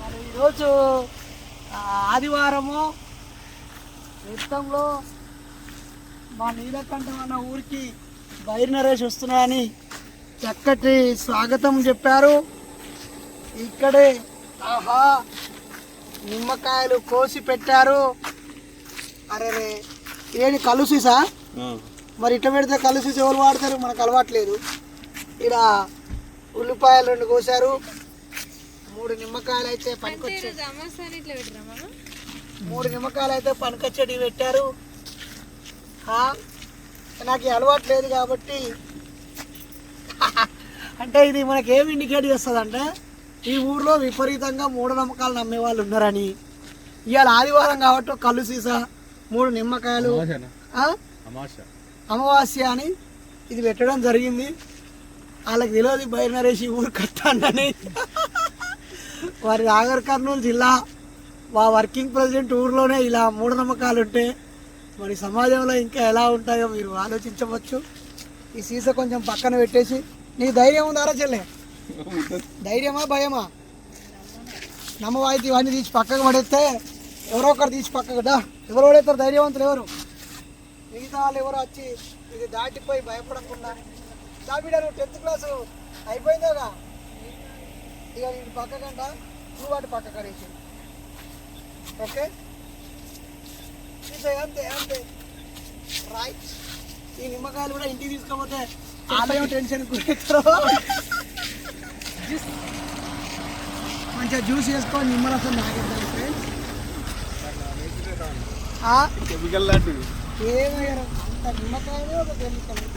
మరి ఈరోజు ఆదివారము మొత్తంలో మా నీలకంఠం అన్న ఊరికి బైర్నరేష్ వస్తున్నాయని చక్కటి స్వాగతం చెప్పారు. ఇక్కడే ఆహా నిమ్మకాయలు కోసి పెట్టారు. అరే రే కలుసి సార్ మరి ఇట్లా పెడితే కలుసి ఎవరు వాడతారు? మనకు అలవాట్లేదు ఇక్కడ ఉల్లిపాయలు రెండు కోసారు. మూడు నిమ్మకాయలు అయితే పనికొచ్చే మూడు నిమ్మకాయలు అయితే పనికొచ్చేటివి పెట్టారు. ఆ, నాకు ఈ అలవాటు లేదు కాబట్టి. అంటే ఇది మనకి ఏమి ఇండికేట్ చేస్తుంది అంటే ఈ ఊర్లో విపరీతంగా మూఢనమ్మకాలు నమ్మే వాళ్ళు ఉన్నారని. ఇవాళ ఆదివారం కాబట్టి కళ్ళు సీసా మూడు నిమ్మకాయలు. ఆ? అమావాస్య. అని ఇది పెట్టడం జరిగింది. వాళ్ళకి తెలియదు బయట ఊరు కట్టానని వారి నాగర్ కర్నూలు జిల్లా. మా వర్కింగ్ ప్రెసిడెంట్ ఊర్లోనే ఇలా మూఢనమ్మకాలు ఉంటే మరి సమాజంలో ఇంకా ఎలా ఉంటాయో మీరు ఆలోచించవచ్చు. ఈ సీసా కొంచెం పక్కన పెట్టేసి. నీ ధైర్యం ఉందారా చెల్లె? ధైర్యమా భయమా? నమ్మవాయితీ ఇవన్నీ తీసి పక్కకు పడేస్తే ఎవరో ఒకరు తీసి పక్కకు దా. ఎవరు పడేస్తారు ధైర్యవంతులు ఎవరు? మిగతా వాళ్ళు ఎవరో వచ్చి ఇది దాటిపోయి భయపడకుండా దాబిడ నువ్వు టెన్త్ క్లాసు అయిపోయిందాగా ఇక నేను పక్కకంట నువ్వు వాటి పక్క కడేసి. ఓకే? చూసే అంతే అంతే. రైట్ ఈ నిమ్మకాయలు కూడా ఇంటికి తీసుకోపోతే ఆలయం టెన్షన్ మంచిగా జ్యూస్ చేసుకొని నిమ్మరసం తాగేద్దాం ఫ్రెండ్స్ కెమికల్ లాంటివి ఏమయ్యారు అంత నిమ్మకాయలు ఒక తెలుస్తాను